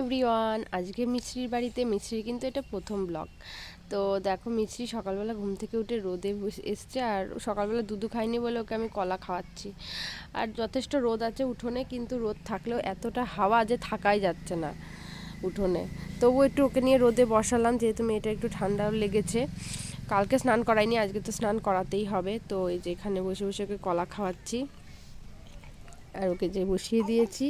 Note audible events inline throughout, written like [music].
Everyone আজকে মিছরির বাড়িতে, মিছরির কিন্তু এটা প্রথম ব্লগ তো দেখো, মিছরি সকালবেলা ঘুম থেকে উঠে রোদে এসছে আর সকালবেলা দুধু খাইনি বলে ওকে আমি কলা খাওয়াচ্ছি। আর যথেষ্ট রোদ আছে উঠোনে, কিন্তু রোদ থাকলেও এতটা হাওয়া যে থাকাই যাচ্ছে না উঠোনে। তবু একটু ওকে নিয়ে রোদে বসালাম, যেহেতু মেয়েটা একটু ঠান্ডাও লেগেছে। কালকে স্নান করাইনি আজকে তো স্নান করাতেই হবে। তো এই যে এখানে বসে বসে ওকে কলা খাওয়াচ্ছি। আর ওকে যে বসিয়ে দিয়েছি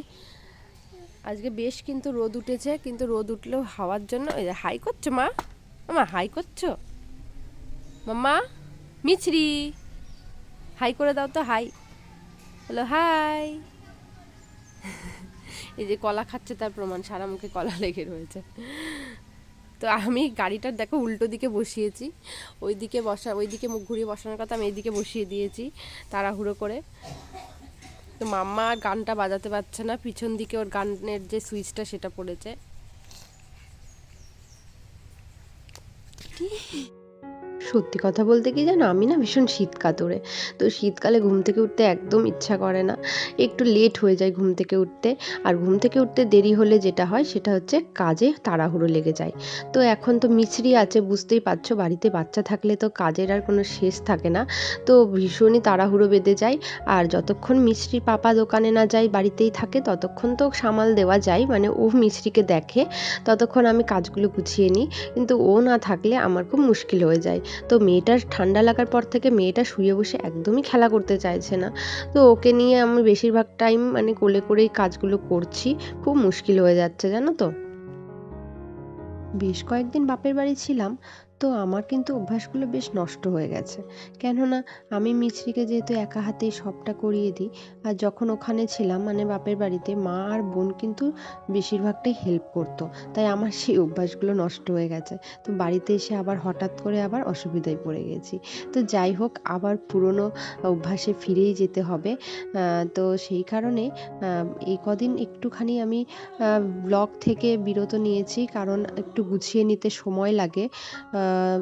আজকে বেশ কিন্তু রোদ উঠেছে, কিন্তু রোদ উঠলেও হাওয়ার জন্য হাই করছ মা? মামা, হাই করছ? মাম্মা মিছরি, হাই করে দাও তো, হাই। Hello hi. এই যে কলা খাচ্ছে, তার প্রমাণ, সারা মুখে কলা লেগে রয়েছে। তো আমি গাড়িটার দেখো উল্টো দিকে বসিয়েছি। ওই দিকে বসা ওই দিকে মুখ ঘুরিয়ে বসানোর কথা আমি এইদিকে বসিয়ে দিয়েছি, তাড়াহুড়ো করে। তো মাম্মা আর গানটা বাজাতে পারছে না, পিছন দিকে ওর গানের যে সুইচটা সেটা পড়েছে। সত্যি কথা বলতে কি জানো? আমি না ভীষণ শীত কাতরে তো শীতকালে ঘুম থেকে উঠতে একদম ইচ্ছা করে না। একটু লেট হয়ে যায় ঘুম থেকে উঠতে। আর ঘুম থেকে উঠতে দেরি হলে যেটা হয়, সেটা হচ্ছে কাজে তাড়াহুড়ো লেগে যায়। তো এখন তো মিছরি আছে, বুঝতেই পারছ। বাড়িতে বাচ্চা থাকলে তো কাজের আর কোনো শেষ থাকে না। তো ভীষণই তাড়াহুড়ো বেঁধে যায়। আর যতক্ষণ মিছরির পাপা দোকানে না যায়, বাড়িতেই থাকে, ততক্ষণ তো সামাল দেওয়া যায়। মানে ও মিছরিকে দেখে, ততক্ষণ আমি কাজগুলো গুছিয়ে নিই। কিন্তু ও না থাকলে আমার খুব মুশকিল হয়ে যায়। তো মেয়েটার ঠান্ডা লাগার পর থেকে মেয়েটা শুয়ে বসে একদমই খেলা করতে চাইছে না। তো ওকে নিয়ে আমি বেশিরভাগ টাইম মানে কোলে করেই কাজগুলো করছি। খুব মুশকিল হয়ে যাচ্ছে, জানো তো? বেশ কয়েকদিন বাপের বাড়ি ছিলাম তো আমার কিন্তু অভ্যাসগুলো বেশ নষ্ট হয়ে গেছে। কেননা, আমি মিছরিকে যেহেতু একা হাতেই সবটা করিয়ে দিই, আর যখন ওখানে ছিলাম মানে বাপের বাড়িতে, মা আর বোন কিন্তু বেশিরভাগটাই হেল্প করতো। তাই আমার সেই অভ্যাসগুলো নষ্ট হয়ে গেছে। তো বাড়িতে এসে আবার হঠাৎ করে আবার অসুবিধায় পড়ে গেছি। তো যাই হোক, আবার পুরনো অভ্যাসে ফিরেই যেতে হবে। তো সেই কারণে এই কদিন একটুখানি আমি ব্লগ থেকে বিরত নিয়েছি, কারণ একটু গুছিয়ে নিতে সময় লাগে।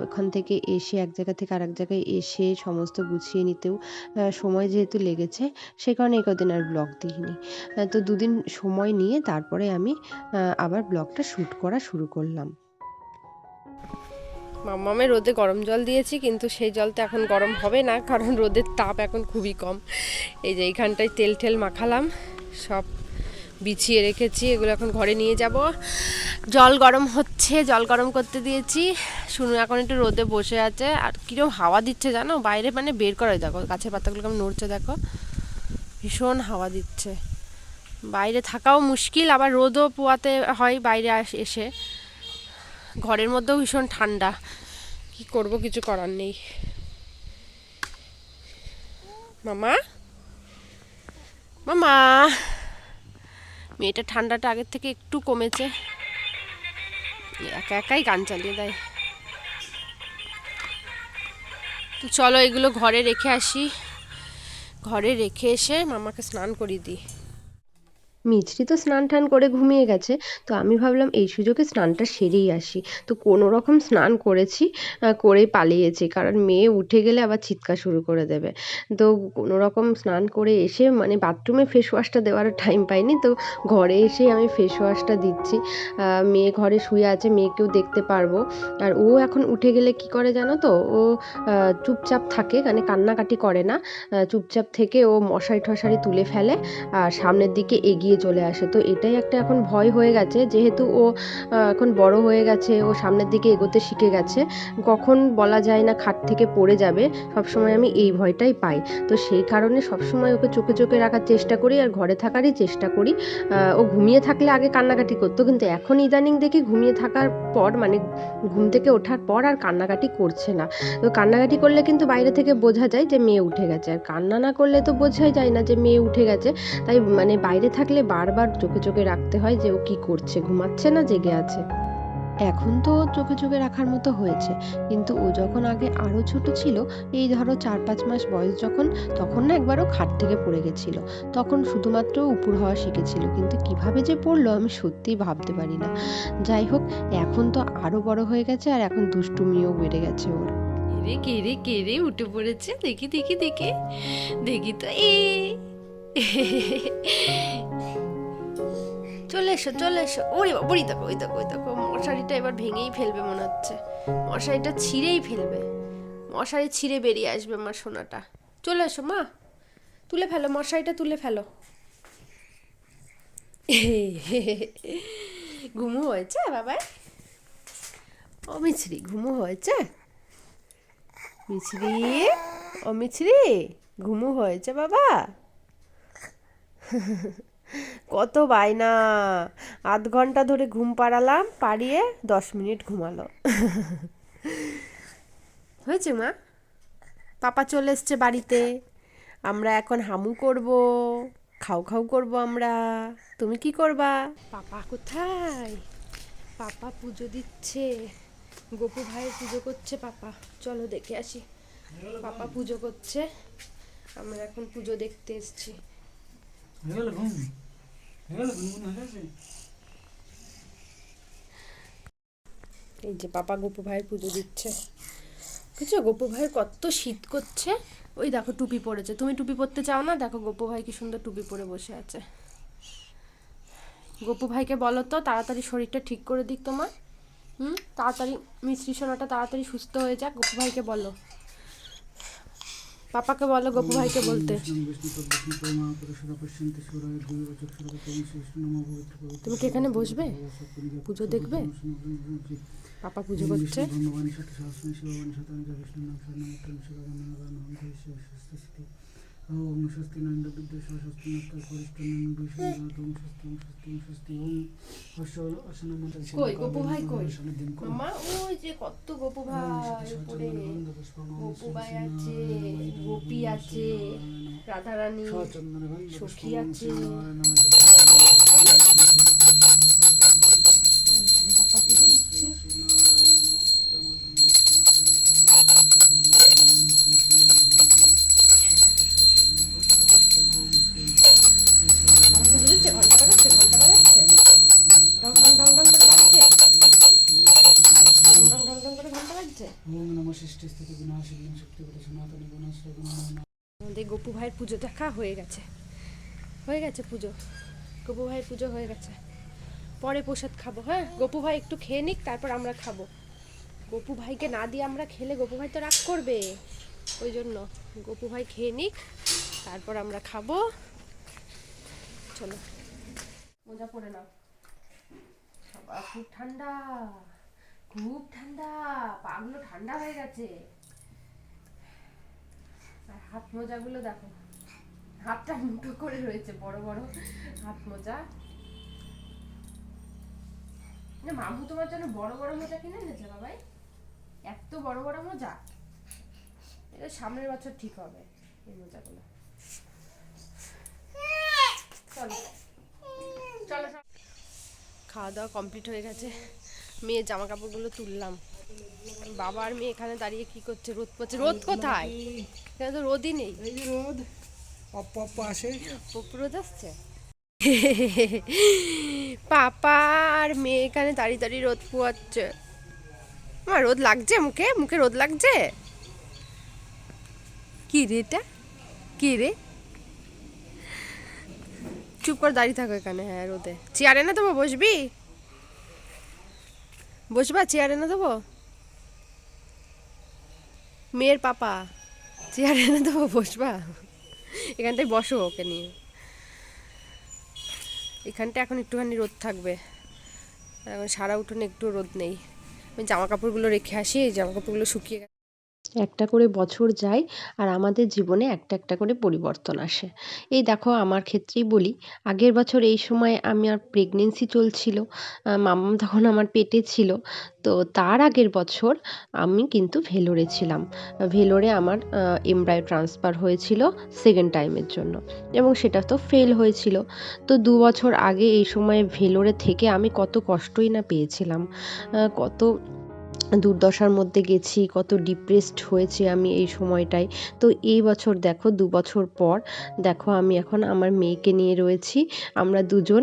ওখান থেকে এসে এক জায়গা থেকে আরেক জায়গায় এসে সমস্ত গুছিয়ে নিতেও সময় যেহেতু লেগেছে, সে কারণে কদিন আর ব্লগ দিইনি তো দুদিন সময় নিয়ে তারপরে আমি আবার ব্লগটা শ্যুট করা শুরু করলাম। মামামে রোদে গরম জল দিয়েছি, কিন্তু সেই জল তো এখন গরম হবে না, কারণ রোদের তাপ এখন খুবই কম। এই যে এইখানটায় তেল টেল মাখালাম, সব বিছিয়ে রেখেছি, এগুলো এখন ঘরে নিয়ে যাব। জল গরম হচ্ছে, জল গরম করতে দিয়েছি। শুনু এখন একটু রোদে বসে আছে, আর কীরকম হাওয়া দিচ্ছে জানো? বাইরে মানে বের করে দেখো, গাছের পাতাগুলো কেমন নড়ছে, দেখো। ভীষণ হাওয়া দিচ্ছে। বাইরে থাকাও মুশকিল, আবার রোদও পোয়াতে হয় বাইরে এসে। ঘরের মধ্যেও ভীষণ ঠান্ডা। কি করব, কিছু করার নেই। মামা? মামা? মেয়েটা ঠান্ডাটা আগের থেকে একটু কমেছে। একা একাই গান চালিয়ে দেয়। তো চলো এগুলো ঘরে রেখে আসি। ঘরে রেখে এসে মামাকে স্নান করিয়ে দিই। মিছরি তো স্নান টান করে ঘুমিয়ে গেছে, তো আমি ভাবলাম এই সুযোগে স্নানটা সেরেই আসি। তো কোনো রকম স্নান করেছি করেই পালিয়েছি, কারণ মেয়ে উঠে গেলে আবার চিৎকার শুরু করে দেবে। তো কোনো রকম স্নান করে এসে মানে বাথরুমে ফেস ওয়াশটা দেওয়ার টাইম পাইনি, তো ঘরে এসে আমি ফেস ওয়াশটা দিচ্ছি। মেয়ে ঘরে শুয়ে আছে, মেয়েকেও দেখতে পারব। আর ও এখন উঠে গেলে কি করে জানো তো? ও চুপচাপ থাকে মানে কান্নাকাটি করে না। চুপচাপ থেকে ও মশারি টশারি তুলে ফেলে, আর সামনের দিকে এগিয়ে চলে আসে। তো এটাই একটা এখন ভয় হয়ে গেছে। যেহেতু ও এখন বড় হয়ে গেছে, ও সামনের দিকে এগোতে শিখে গেছে, কখন বলা যায় না খাট থেকে পড়ে যাবে, সবসময় আমি এই ভয়টাই পাই। তো সেই কারণে সবসময় ওকে চোখে চোখে রাখার চেষ্টা করি আর ঘরে থাকারই চেষ্টা করি। ও ঘুমিয়ে থাকলে আগে কান্নাকাটি করতো, কিন্তু এখন ইদানিং দেখি ঘুমিয়ে থাকার পর মানে ঘুম থেকে ওঠার পর আর কান্নাকাটি করছে না। তো কান্নাকাটি করলে কিন্তু বাইরে থেকে বোঝা যায় যে মেয়ে উঠে গেছে। আর কান্না না করলে তো বোঝাই যায় না যে মেয়ে উঠে গেছে। তাই মানে বাইরে থাকলে বারবার চোখে চোখে রাখতে হয় যে ও কি করছে, ঘুমাচ্ছে না, জেগে আছে। এখন তো চোখে চোখে রাখার মতো হয়েছে। কিন্তু ও যখন আগে আরও ছোট ছিল, এই ধরো চার পাঁচ মাস বয়স যখন, তখন না একবারও খাট থেকে পড়ে গেছিল। তখন শুধুমাত্র উপর হওয়া শিখেছিল। কিন্তু কীভাবে যে পড়ল আমি সত্যিই ভাবতে পারি না। যাই হোক, এখন তো আরও বড় হয়ে গেছে আর এখন দুষ্টুমিও বেড়ে গেছে ওর। কে রে কে রে উঠে পড়েছে? দেখি দেখি দেখি। দেখি তো, এ [laughs] চলে এসো চলে এসো। ওরে বাবা, ওই দেখো ওই দেখো ওই দেখো। মশারিটা এবার ভেঙেই ফেলবে মনে হচ্ছে। মশারিটা ছিঁড়েই ফেলবে। মশারি ছিঁড়ে বেরিয়ে আসবে আমার সোনাটা। চলে এসো, মা। তুলে ফেলো, মশারিটা তুলে ফেলো। ঘুমু হয়েছে বাবাই ও মিছরি ঘুমু হয়েছে? মিছরি ও মিছরি ঘুমু হয়েছে বাবা? কত বায়না। আধ ঘণ্টা ধরে ঘুম পাড়ালাম, পাড়িয়ে দশ মিনিট ঘুমালো। হয়েছে মা? পাপা চলে এসছে বাড়িতে। আমরা এখন হামু করব, খাও খাও করব আমরা। তুমি কি করবা? পাপা কোথায়? পাপা পুজো দিচ্ছে। গোপু ভাইয়ের পুজো করছে পাপা। চলো দেখে আসি। পাপা পুজো করছে। আমরা এখন পুজো দেখতে এসেছি। এই যে পাপা গোপু ভাইয়ের পুজো দিচ্ছে। বুঝছ? গোপু ভাইয়ের কত শীত করছে। ওই দেখো টুপি পরেছে। তুমি টুপি পরতে চাও না? দেখো গোপু ভাই কি সুন্দর টুপি পরে বসে আছে। গোপু ভাইকে বলো তো, তাড়াতাড়ি শরীরটা ঠিক করে দিক তোমার। হুম? তাড়াতাড়ি মিশ্রি সোনাটা তাড়াতাড়ি সুস্থ হয়ে যাক। গোপু ভাইকে বলো। পাপাকে বলো গোপু ভাইকে বলতে তুমি কি এখানে বসবে পুজো দেখবে পাপা পুজো করছে ভগবানী সত্য সহস্রী শিববাণী শতানি বিষ্ণু নাম স্বর্ণমুক্তম শিবগান নাম হরিষ্য স্বস্তি স্থিতি ওম স্বস্তি নন্দ বিদ্যা স্বস্তি নস্কার পরিষ্ঠ নন্দ বিষ্ণু ওম স্বস্তি ওম স্বস্তি ওম স্বস্তি ওম হর্ষ অসন মন্ত্র কই গোপু ভাই কই? মামা ওই যে কত গোপু ভাই উপরে। গোপু ভাই আছে গোপী আছে রাধারানী সখী আছে। আমাদের গপু ভাইয়ের পুজো দেখা হয়ে গেছে। হয়ে গেছে পুজো। গপু ভাইয়ের পুজো হয়ে গেছে। পরে প্রসাদ খাব হ্যাঁ? গপু ভাই একটু খেয়ে নিক, তারপর আমরা খাব। গপু ভাইকে না দিয়ে আমরা খেলে গপু ভাই তো রাগ করবে। ওই জন্য গপু ভাই খেয়ে নিক, তারপর আমরা খাব। চলো। মোজা নাও। খুব ঠান্ডা। খুব ঠান্ডা। পাগুলো ঠান্ডা হয়ে গেছে। হাত মোজাগুলো দেখো। হাতটা মুঠো করে রয়েছে, বড় বড় হাত মোজা। না, মামু তোমার জন্য বড় বড় মোজা কিনে এনেছে বাবাই? এত বড় বড় মোজা? এটা সামনের বছর ঠিক হবে, এই মোজাগুলো। চলো। চলো। খাওয়া দাওয়া কমপ্লিট হয়ে গেছে। মেয়ের জামা কাপড়গুলো তুললাম। বাবা আর মেয়ে এখানে দাঁড়িয়ে কি করছে? রোদ পড়ছে। রোদ কোথায়? এখানে তো রোদই নেই। রোদ আসে। রোদ আসছে? পাপা আর মেয়ে এখানে দাঁড়িয়ে দাঁড়িয়ে রোদ পোয়াচ্ছে। আমার রোদ লাগছে মুখে? মুখে রোদ লাগছে? কি রে এটা? কি রে? চুপ করে দাঁড়িয়ে থাকো এখানে। হ্যাঁ রোদে। চেয়ারে না দেবো? বসবি? বসবা? চেয়ারে না দেবো? মেয়ের পাপা, চেয়ার এনে দেবো, বসবা? এখানটায় বসো ওকে নিয়ে। এখানটা এখন একটুখানি রোদ থাকবে। এখন সারা উঠোনে একটু রোদ নেই। আমি জামা কাপড়গুলো রেখে আসি জামা কাপড়গুলো শুকিয়ে একটা করে বছর যায় আর আমাদের জীবনে একটা একটা করে পরিবর্তন আসে। এই দেখো আমার ক্ষেত্রেই বলি, আগের বছর এই সময় আমি আর প্রেগনেন্সি চলছিল মাম্মাম তখন আমার পেটে ছিল, তো তার আগের বছর আমি কিন্তু ভেলোরে ছিলাম। ভেলোরে আমার এমব্রায়ো ট্রান্সফার হয়েছিল সেকেন্ড টাইমের জন্য এবং সেটা তো ফেল হয়েছিল। তো দু বছর আগে এই সময় ভেলোরে থেকে আমি কত কষ্টই না পেয়েছিলাম কত দুর্দশার মধ্যে গেছি, কত ডিপ্রেসড হয়েছি আমি এই সময়টায়। তো এই বছর দেখো, দু বছর পর দেখো আমি এখন আমার মেয়েকে নিয়ে রয়েছি, আমরা দুজন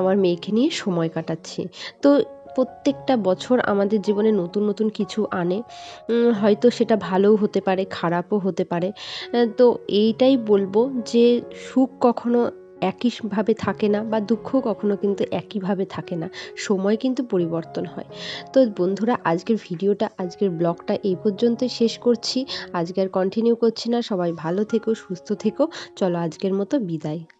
আমার মেয়েকে নিয়ে সময় কাটাচ্ছি। তো প্রত্যেকটা বছর আমাদের জীবনে নতুন নতুন কিছু আনে হয়তো সেটা ভালোও হতে পারে, খারাপও হতে পারে। তো এইটাই বলব যে সুখ কখনো একইভাবে থাকে না বা দুঃখ কখনো কিন্তু একইভাবে থাকে না। সময় কিন্তু পরিবর্তন হয়। তো বন্ধুরা, আজকের ভিডিওটা, আজকের ব্লগটা এই পর্যন্তই শেষ করছি। আজকে আর কন্টিনিউ করছি না। সবাই ভালো থেকো, সুস্থ থেকো। চলো আজকের মতো বিদায়।